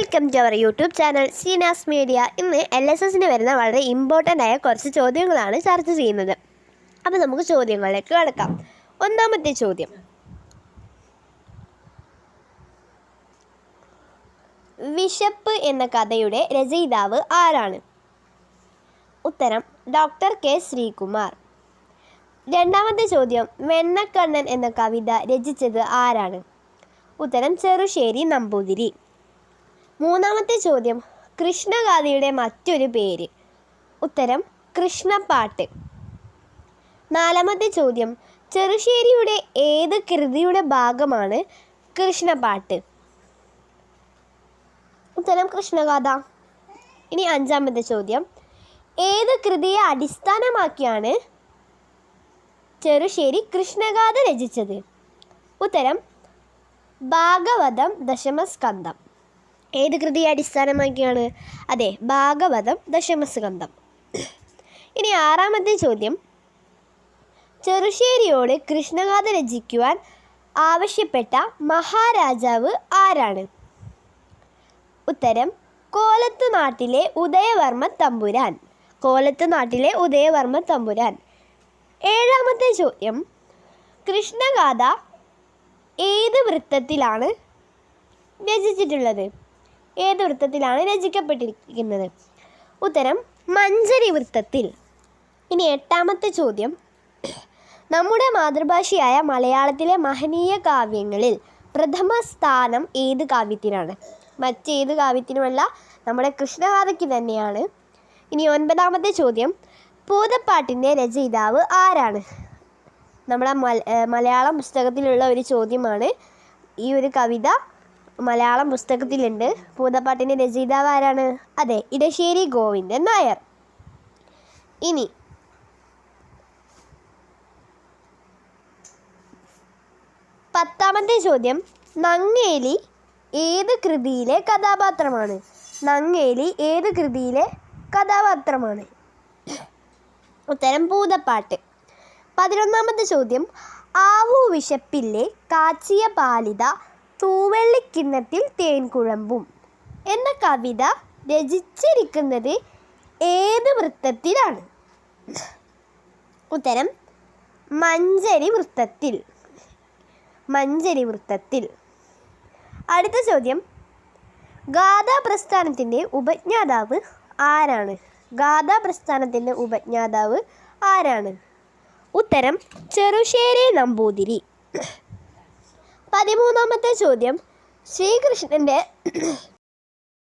Welcome to our YouTube channel Seenas media ഇന്ന് L S എസിന് വരുന്ന വളരെ ഇമ്പോർട്ടന്റ് ആയ കുറച്ച് ചോദ്യങ്ങളാണ് ചർച്ച ചെയ്യുന്നത്. അപ്പോൾ നമുക്ക് ചോദ്യങ്ങളിലേക്ക് കടക്കാം. ഒന്നാമത്തെ ചോദ്യം. വിശപ്പ് എന്ന കഥയുടെ രചയിതാവ് ആരാണ്? ഉത്തരം ഡോക്ടർ കെ ശ്രീകുമാർ. രണ്ടാമത്തെ ചോദ്യം വെണ്ണക്കണ്ണൻ എന്ന കവിത രചിച്ചത് ആരാണ്? ഉത്തരം ചെറുശ്ശേരി നമ്പൂതിരി. മൂന്നാമത്തെ ചോദ്യം. കൃഷ്ണഗാഥയുടെ മറ്റൊരു പേര്. ഉത്തരം കൃഷ്ണപ്പാട്ട്. നാലാമത്തെ ചോദ്യം. ചെറുശ്ശേരിയുടെ ഏത് കൃതിയുടെ ഭാഗമാണ് കൃഷ്ണപ്പാട്ട്? ഉത്തരം കൃഷ്ണഗാഥ. ഇനി അഞ്ചാമത്തെ ചോദ്യം. ഏത് കൃതിയെ അടിസ്ഥാനമാക്കിയാണ് ചെറുശ്ശേരി കൃഷ്ണഗാഥ രചിച്ചത്? ഉത്തരം ഭാഗവതം ദശമസ്കന്ധം. ഏത് കൃതിയെ അടിസ്ഥാനമാക്കിയാണ്? അതെ ഭാഗവതം ദശമസ്കന്ധം. ഇനി ആറാമത്തെ ചോദ്യം. ചെറുശ്ശേരിയോട് കൃഷ്ണഗാഥ രചിക്കുവാൻ ആവശ്യപ്പെട്ട മഹാരാജാവ് ആരാണ്? ഉത്തരം കോലത്ത് നാട്ടിലെ ഉദയവർമ്മ തമ്പുരാൻ. കോലത്ത് നാട്ടിലെ ഉദയവർമ്മ തമ്പുരാൻ. ഏഴാമത്തെ ചോദ്യം. കൃഷ്ണഗാഥ ഏത് വൃത്തത്തിലാണ് രചിച്ചിട്ടുള്ളത്? ഏത് വൃത്തത്തിലാണ് രചിക്കപ്പെട്ടിരിക്കുന്നത്? ഉത്തരം മഞ്ചരി വൃത്തത്തിൽ. ഇനി എട്ടാമത്തെ ചോദ്യം. നമ്മുടെ മാതൃഭാഷയായ മലയാളത്തിലെ മഹനീയ കാവ്യങ്ങളിൽ പ്രഥമ സ്ഥാനം ഏത് കാവ്യത്തിനാണ്? മറ്റേത് കാവ്യത്തിനുമല്ല നമ്മുടെ കൃഷ്ണകാഥയ്ക്ക് തന്നെയാണ്. ഇനി ഒൻപതാമത്തെ ചോദ്യം. പൂതപ്പാട്ടിന്റെ രചയിതാവ് ആരാണ്? നമ്മുടെ മലയാളം പുസ്തകത്തിലുള്ള ഒരു ചോദ്യമാണ് ഈ ഒരു കവിത. മലയാളം പുസ്തകത്തിലുണ്ട്. പൂതപ്പാട്ടിന്റെ രചയിതാവ് ആരാണ്? അതെ ഇടശ്ശേരി ഗോവിന്ദൻ നായർ. ഇനി പത്താമത്തെ ചോദ്യം. നങ്ങേലി ഏത് കൃതിയിലെ കഥാപാത്രമാണ്? നങ്ങേലി ഏത് കൃതിയിലെ കഥാപാത്രമാണ്? ഉത്തരം പൂതപ്പാട്ട് പതിനൊന്നാമത്തെ ചോദ്യം. ആവു വിശപ്പില്ലേ കാച്ചിയ പാലിത തൂവെള്ളിക്കിണ്ണത്തിൽ തേൻ കുഴമ്പും. എന്ന കവിത രചിച്ചിരിക്കുന്നത് ഏത് വൃത്തത്തിലാണ്? ഉത്തരം മഞ്ചരി വൃത്തത്തിൽ. മഞ്ചരി വൃത്തത്തിൽ. അടുത്ത ചോദ്യം ഗാഥാ പ്രസ്ഥാനത്തിന്റെ ഉപജ്ഞാതാവ് ആരാണ്? ഗാഥാ പ്രസ്ഥാനത്തിന്റെ ഉപജ്ഞാതാവ് ആരാണ്? ഉത്തരം ചെറുശ്ശേരി നമ്പൂതിരി. പതിമൂന്നാമത്തെ ചോദ്യം. ശ്രീകൃഷ്ണന്റെ